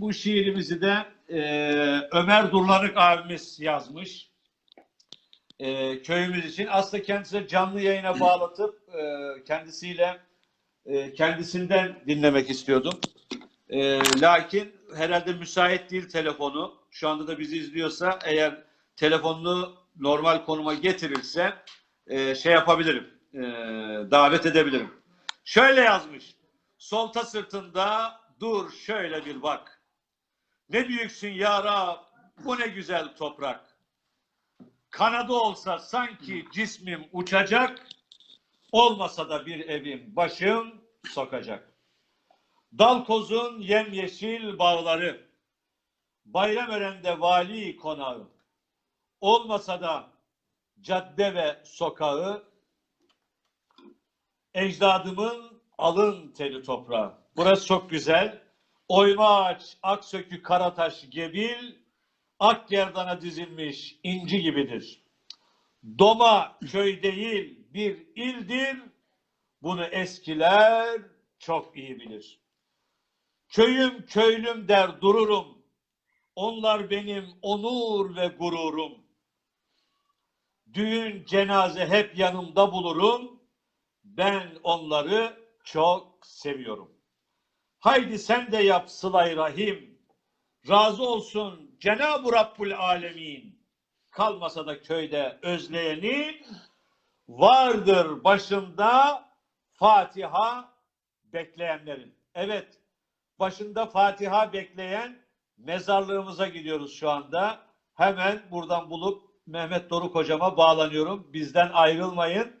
bu şiirimizi de e, Ömer Durlanık abimiz yazmış. E, köyümüz için. Aslında kendisine canlı yayına bağlatıp e, kendisiyle e, kendisinden dinlemek istiyordum. E, lakin herhalde müsait değil telefonu. Şu anda da bizi izliyorsa eğer telefonunu normal konuma getirirse e, şey yapabilirim. E, davet edebilirim. Şöyle yazmış. Solta sırtında dur şöyle bir bak. Ne büyüksün ya Rab, bu ne güzel toprak. Kanadı olsa sanki cismim uçacak, olmasa da bir evim başım sokacak. Dal kozun yemyeşil bağları, Bayramören'de vali konağı, olmasa da cadde ve sokağı, ecdadımın alın teri toprağı. Burası çok güzel. Oyma ağaç, aksökü, karataş, gebil, ak gerdana dizilmiş inci gibidir. Doma köy değil bir ildir, bunu eskiler çok iyi bilir. Köyüm köylüm der dururum, onlar benim onur ve gururum. Düğün, cenaze hep yanımda bulurum, ben onları çok seviyorum. Haydi sen de yap sılay rahim. Razı olsun Cenab-ı Rabbul Alemin. Kalmasa da köyde özleyenin vardır başında Fatiha bekleyenlerin. Evet, başında Fatiha bekleyen mezarlığımıza gidiyoruz şu anda. Hemen buradan bulup Mehmet Doruk hocama bağlanıyorum. Bizden ayrılmayın.